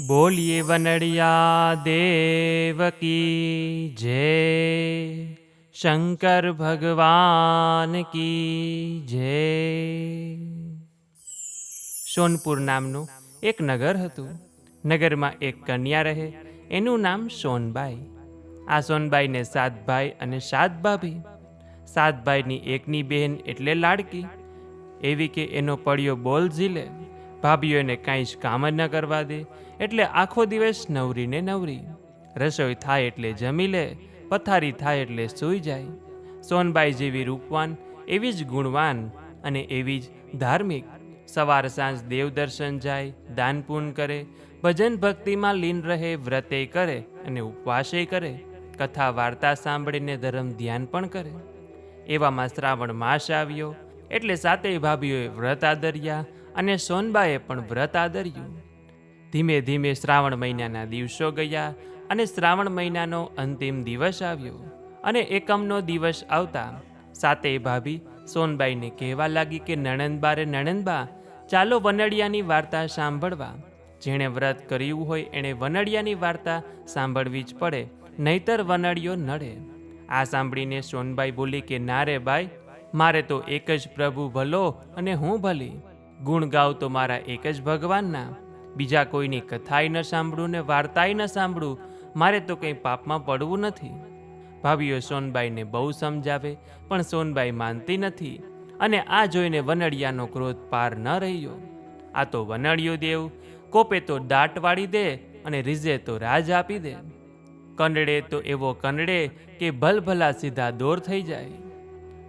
બોલીએ વનડિયા દેવ કી જય. શંકર ભગવાન કી જય. સોનપુર નામનું એક નગર હતું. નગરમાં એક કન્યા રહે, એનું નામ સોનબાઈ. આ સોનબાઈને સાત ભાઈ અને સાત ભાભી. સાત ભાઈની એકની બહેન એટલે લાડકી. એવી કે એનો પડ્યો બોલ ઝીલે ભાભીઓ એને કાંઈ જ કામ જ ન કરવા દે. એટલે આખો દિવસ નવરીને નવરી. રસોઈ થાય એટલે જમી લે, પથારી થાય એટલે સૂઈ જાય. સોનબાઈ જેવી રૂપવાન, એવી જ ગુણવાન અને એવી જ ધાર્મિક. સવાર સાંજ દેવ દર્શન જાય, દાન પૂન કરે, ભજન ભક્તિમાં લીન રહે, વ્રતે કરે અને ઉપવાસે કરે. કથા વાર્તા સાંભળીને ધર્મ ધ્યાન પણ કરે. એવામાં શ્રાવણ માસ આવ્યો, એટલે સાતેય ભાભીઓએ વ્રત આદર્યા અને સોનબાએ પણ વ્રત આદર્યું. ધીમે ધીમે શ્રાવણ મહિનાના દિવસો ગયા અને શ્રાવણ મહિનાનો અંતિમ દિવસ આવ્યો અને એકમનો દિવસ આવતા સાતે ભાભી સોનબાઈને કહેવા લાગી કે નણંદબા રે નણંદબા, ચાલો વનડિયાની વાર્તા સાંભળવા. જેણે વ્રત કર્યું હોય એણે વનડિયાની વાર્તા સાંભળવી જ પડે, નહીતર વનડિયો નડે. આ સાંભળીને સોનબાઈ બોલી કે, ના રે બાઈ, મારે તો એક જ પ્રભુ ભલો અને હું ભલી. ગુણ ગાવ તો મારા એક જ ભગવાનના. બીજા કોઈની કથાય ન સાંભળું ને વાર્તાય ન સાંભળું, મારે તો કંઈ પાપમાં પડવું નથી. ભાભીઓ સોનબાઈને બહુ સમજાવે, પણ સોનબાઈ માનતી નથી. અને આ જોઈને વનડિયાનો ક્રોધ પાર ન રહ્યો. આ તો વનડિયો દેવ, કોપે તો દાટ વાળી દે અને રીઝે તો રાજ આપી દે. કંડડે તો એવો કંડડે કે ભલભલા સીધા દોર થઈ જાય.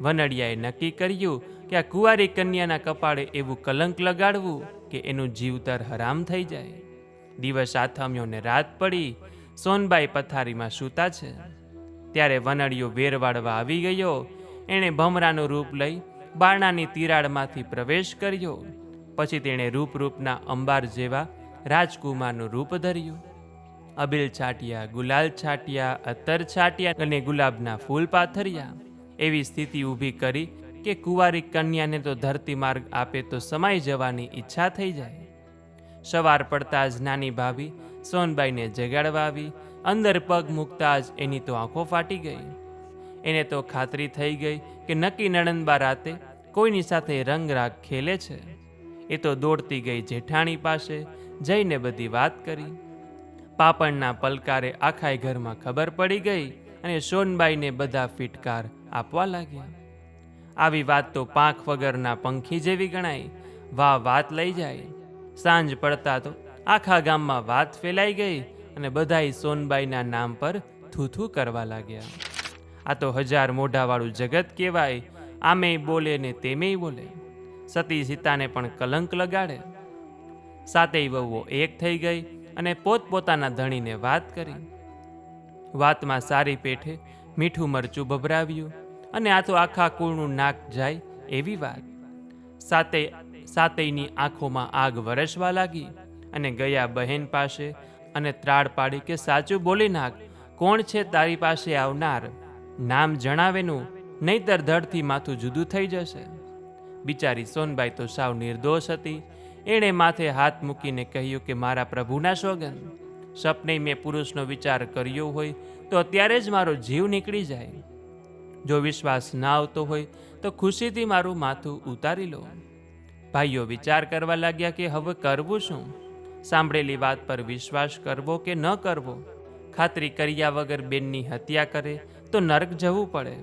વનડિયાએ નક્કી કર્યું કે આ કુંવારી કન્યાના કપાળે એવું કલંક લગાડવું કે એનું જીવતર હરામ થઈ જાય. દિવસ આથમ્યો ને રાત પડી, સોનબાઈ પથારીમાં સૂતા છે. ત્યારે વનડિયો વેર વાળવા આવી ગયો. એણે ભમરાનું રૂપ લઈ બારણાની તિરાડમાંથી પ્રવેશ કર્યો. પછી તેણે રૂપરૂપના અંબાર જેવા રાજકુમારનું રૂપ ધર્યું. અબીલ છાટિયા, ગુલાલ છાટિયા અત્તર છાટિયા અને ગુલાબના ફૂલ પાથર્યા. એવી સ્થિતિ ઊભી કરી કે કુંવારી કન્યાને તો ધરતી માર્ગ આપે તો સમાઈ જવાની ઈચ્છા થઈ જાય. સવાર પડતા જ નાની ભાભી સોનબાઈને જગાડવા આવી. અંદર પગ મૂકતા જ એની તો આંખો ફાટી ગઈ. એને તો ખાતરી થઈ ગઈ કે નક્કી નણંદબા રાતે કોઈની સાથે રંગરાગ ખેલે છે. એ તો દોડતી ગઈ જેઠાણી પાસે જઈને બધી વાત કરી. પાપણના પલકારે આખાય ઘરમાં ખબર પડી ગઈ અને સોનબાઈને બધા ફિટકાર આપવા લાગ્યા. આવી વાત તો પાંખ વગરના પંખી જેવી ગણાય. વાહ, વાત લઈ જાય. સાંજ પડતા તો આખા ગામમાં વાત ફેલાઈ ગઈ અને બધાય સોનબાઈના નામ પર થૂથું કરવા લાગ્યા. આ તો હજાર મોઢાવાળું જગત કહેવાય. આમેય બોલે ને તેમેય બોલે. સતી સીતાને પણ કલંક લગાડે. સાતેય વહુઓ એક થઈ ગઈ અને પોતપોતાના ધણીને વાત કરી. વાતમાં સારી પેઠે મીઠું મરચું ભભરાવ્યું. અને આ તો આખા કુળનું નાક જાય એવી વાત. સાતેય સાતેયની આંખોમાં આગ વરસવા લાગી અને ગયા બહેન પાસે અને ત્રાડ પાડી કે, સાચું બોલી નાખ, કોણ છે તારી પાસે આવનાર? નામ જણાવેનું, નહીતર ધડથી માથું જુદું થઈ જશે. બિચારી સોનબાઈ તો સાવ નિર્દોષ હતી. એણે માથે હાથ મૂકીને કહ્યું કે, મારા પ્રભુના સોગન સપને મેં પુરુષનો વિચાર કર્યો હોય તો અત્યારે જ મારો જીવ નીકળી જાય. જો વિશ્વાસ ના આવતો હોય, તો ખુશીથી મારું માથું ઉતારી લો. ભાઈઓ, વિચાર કરવા લાગ્યા કે હવે કરવું શું? સાંભળેલી વાત પર વિશ્વાસ કરવો કે ન કરવો? ખાતરી કર્યા વગર બેનની હત્યા કરે, તો નરક જવું પડે.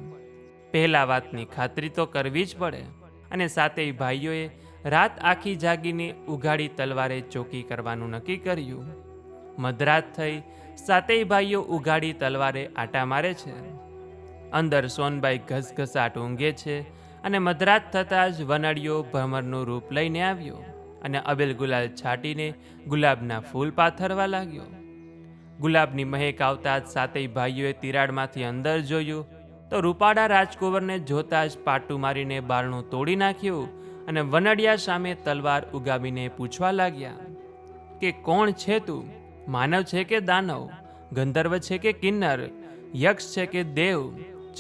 પહેલા વાતની ખાતરી તો કરવી જ પડે. અને સાતેય ભાઈઓએ રાત આખી જાગીને ઉઘાડી તલવારે ચોકી કરવાનું નક્કી કર્યું. મધરાત થઈ સાતેય ભાઈઓ ઉઘાડી તલવારે આટા મારે છે. અંદર સોનબાઈ ઘસઘસાટ ઊંઘે છે અને મધરાત થતાં જ વનડિયો ભમરનું રૂપ લઈને આવ્યો અને અબેલ ગુલાલ છાટીને ગુલાબના ફૂલ પાથરવા લાગ્યો. ગુલાબની મહેક આવતા જ સાતેય ભાઈઓએ તિરાડમાંથી અંદર જોયું તો રૂપાડા રાજકુંવરને જોતા જ પાટું મારીને બારણું તોડી નાખ્યું અને વનડિયા સામે તલવાર ઉગામીને પૂછવા લાગ્યા કે કોણ છે તું? માનવ છે કે દાનવ? ગંધર્વ છે કે કિન્નર? યક્ષ છે કે દેવ?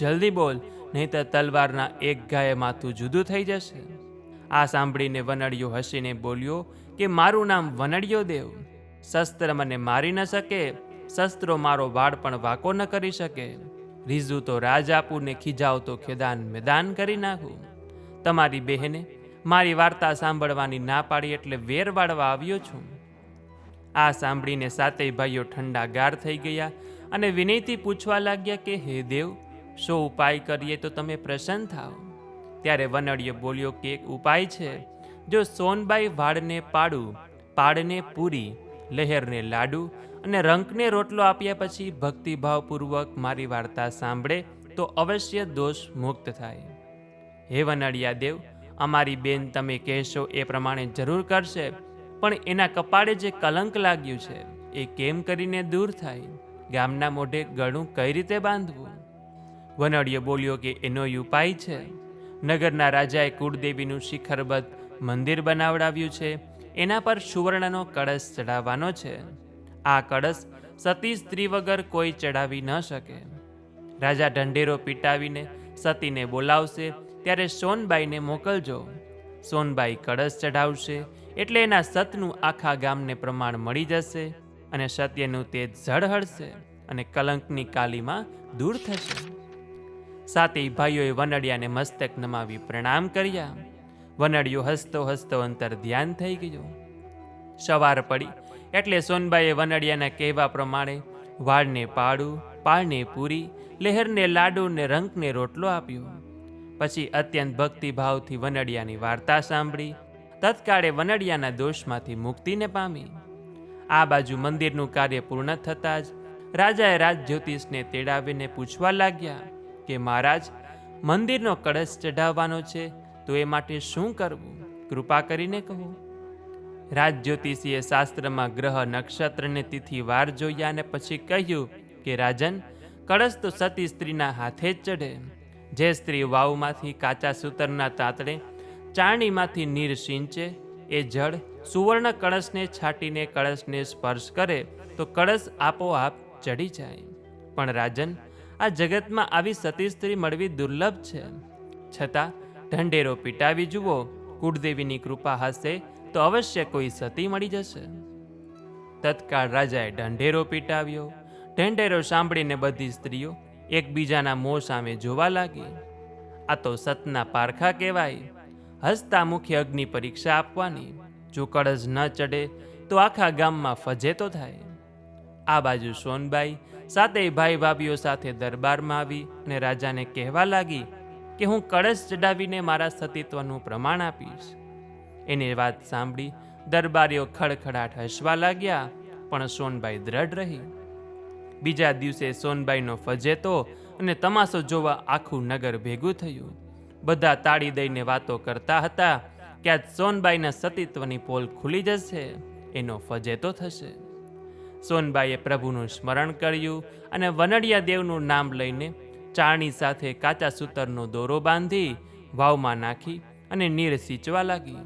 જલ્દી બોલ નહીં તો તલવારના એક ગાયે માથું જુદું થઈ જશે. આ સાંભળીને વનડિયો હસીને બોલ્યો કે મારું નામ વનડિયો દેવ. શસ્ત્ર મને મારી ન શકે, શસ્ત્રો મારો વાળ પણ વાકો ન કરી શકે. રીઝું તો રાજ આપું ને તો ખેદાન મેદાન કરી નાખું. તમારી બહેને મારી વાર્તા સાંભળવાની ના પાડી એટલે વેર વાળવા આવ્યો છું. આ સાંભળીને સાતેય ભાઈઓ ઠંડા ગાર થઈ ગયા અને વિનયથી પૂછવા લાગ્યા કે, હે દેવ શો ઉપાય કરીએ તો તમે પ્રસન્ન થાઓ? ત્યારે વનડીએ બોલ્યો કે એક ઉપાય છે. જો સોનબાઈ વાળને પાડું પાડને પૂરી, લહેરને લાડુ અને રંકને રોટલો આપ્યા પછી ભક્તિભાવપૂર્વક મારી વાર્તા સાંભળે, તો અવશ્ય દોષ મુક્ત થાય. હે વનડિયા દેવ, અમારી બેન તમે કહેશો એ પ્રમાણે જરૂર કરશે, પણ એના કપાળે જે કલંક લાગ્યું છે, એ કેમ કરીને દૂર થાય? ગામના મોઢે ગળું કઈ રીતે બાંધવું? વનડિયો બોલ્યો કે એનો ઉપાય છે. નગરના રાજાએ કુળદેવીનું શિખરબદ્ધ મંદિર બનાવડાવ્યું છે. એના પર સુવર્ણનો કળશ ચઢાવવાનો છે. આ કળશ સતી સ્ત્રી વગર કોઈ ચડાવી ન શકે. રાજા ઢંઢેરો પીટાવીને સતીને બોલાવશે, ત્યારે સોનબાઈને મોકલજો. સોનબાઈ કળશ ચઢાવશે, એટલે એના સતનું આખા ગામને પ્રમાણ મળી જશે અને સત્યનું તેજ ઝળહળશે અને કલંકની કાલીમાં દૂર થશે. સાતેય ભાઈઓએ વનડિયાને મસ્તક નમાવી પ્રણામ કર્યા. વનડિયો હસતો હસતો અંતર ધ્યાન થઈ ગયો. સવાર પડી, એટલે સોનબાઈએ વનડિયાના કહેવા પ્રમાણે વાળને પાડું, પાળને પૂરી, લહેરને લાડુ ને રંકને રોટલો આપ્યો. પછી અત્યંત ભક્તિભાવથી વનડિયાની વાર્તા સાંભળી, તત્કાળે વનડિયાના દોષમાંથી મુક્તિને પામી. આ બાજુ મંદિરનું કાર્ય પૂર્ણ થતાં જ રાજાએ રાજ જ્યોતિષને તેડાવીને પૂછવા લાગ્યા કે મહારાજ, મંદિરનો કળશ ચઢાવવાનો છે, તો એ માટે શું કરવું? કૃપા કરીને કહો. રાજ જ્યોતિષીએ શાસ્ત્રમાં ગ્રહ નક્ષત્રને તિથિ વાર જોયા અને પછી કહ્યું કે, રાજન, કળશ તો સતી સ્ત્રીના હાથે જ ચઢે. જે સ્ત્રી વાવમાંથી કાચા સૂતરના તાતડે ચાણીમાંથી નીર સિંચે, એ જળ સુવર્ણ કળશને છાટીને કળશને સ્પર્શ કરે, તો કળશ આપોઆપ ચડી જાય. પણ રાજન આ જગતમાં આવી સતી સ્ત્રી મળવી દુર્લભ છે. છતાં, ઢંઢેરો પીટાવી જુઓ, કુળદેવીની કૃપા હશે તો અવશ્ય કોઈ સતી મળી જશે. તત્કાળ રાજાએ ઢંઢેરો પીટાવ્યો. ઢંઢેરો સાંભળીને બધી સ્ત્રીઓ એકબીજાના મોં સામે જોવા લાગી. આ તો સતના પારખા કહેવાય. હસતા મુખ્ય અગ્નિ પરીક્ષા આપવાની. જો કળજ ન ચડે, તો આખા ગામમાં ફજેતો થાય. આ બાજુ સોનબાઈ સાતેય ભાઈ ભાભીઓ સાથે દરબારમાં આવી અને રાજાને કહેવા લાગી કે હું કળશ ચડાવીને મારા સતીત્વનું પ્રમાણ આપીશ. એની વાત સાંભળી દરબારીઓ ખડખડાટ હસવા લાગ્યા, પણ સોનબાઈ દ્રઢ રહી. બીજા દિવસે સોનબાઈનો ફજેતો અને તમાશો જોવા આખું નગર ભેગું થયું. બધા તાળી દઈને વાતો કરતા હતા કે આજ સોનબાઈના સતીત્વની પોલ ખુલી જશે, એનો ફજેતો થશે. સોનબાઈએ પ્રભુનું સ્મરણ કર્યું અને વનડિયા દેવનું નામ લઈને ચારણી સાથે કાચા સૂતરનો દોરો બાંધી વાવમાં નાખી અને નીર સિંચવા લાગી.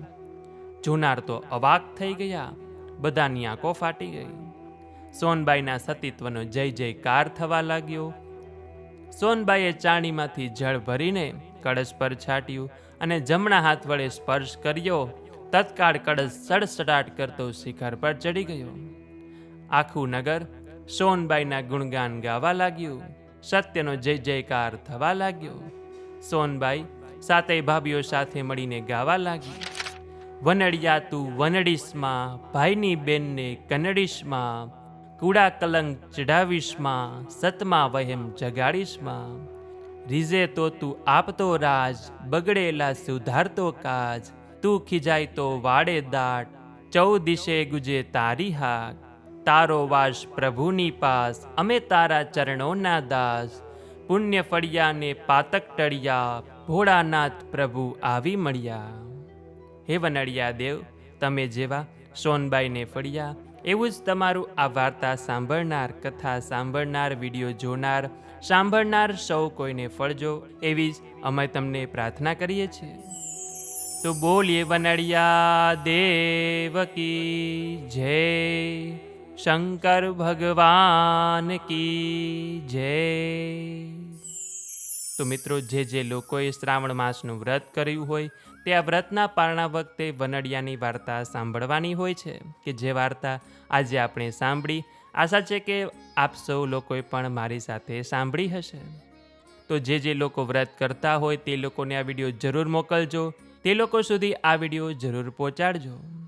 જુનાર તો અવાક થઈ ગયા બધાની આંખો ફાટી ગઈ. સોનબાઈના સતીત્વનો જય જયકાર થવા લાગ્યો. સોનબાઈએ ચાણીમાંથી જળ ભરીને કળશ પર છાટ્યું અને જમણા હાથ વડે સ્પર્શ કર્યો. તત્કાળ કળશ સડસડાટ કરતો શિખર પર ચડી ગયો. આખું નગર સોનબાઈના ગુણગાન ગાવા લાગ્યું. સત્યનો જય જયકાર થવા લાગ્યો. સોનબાઈ સાતેય ભાભીઓ સાથે મળીને ગાવા લાગી. વનડિયા તું વનડીશમાં, ભાઈની બેનને કનડીશમાં, કુડા કલંક ચઢાવીશમાં, સતમાં વહેમ જગાડીશમાં. રીઝે તો તું આપતો રાજ, બગડેલા સુધારતો કાજ. તું ખીજાય તો વાડે દાટ, ચૌ દિશે ગુજે તારી હાક તારો વાસ પ્રભુની પાસ, અમે તારા ચરણોના દાસ. પુણ્ય ફળિયાને પાતક ટળિયા, ભોળાનાથ પ્રભુ આવી મળ્યા. હે વનડિયા દેવ, તમે જેવા સોનબાઈને ફળિયા, એવું જ તમારું આ વાર્તા સાંભળનાર, કથા સાંભળનાર, વીડિયો જોનાર, સાંભળનાર સૌ કોઈને ફળજો, એવી જ અમે તમને પ્રાર્થના કરીએ છીએ. તો બોલીએ વનડિયા દેવ કી જય. શંકર ભગવાન કી જય. તો મિત્રો, જે જે લોકોએ શ્રાવણ માસનું વ્રત કર્યું હોય, તે આ વ્રતના પારણા વખતે વનડિયાની વાર્તા સાંભળવાની હોય છે. કે જે વાર્તા આજે આપણે સાંભળી, આશા છે કે આપ સૌ લોકોએ પણ મારી સાથે સાંભળી હશે. તો જે જે લોકો વ્રત કરતા હોય, તે લોકોને આ વીડિયો જરૂર મોકલજો. તે લોકો સુધી આ વીડિયો જરૂર પહોંચાડજો.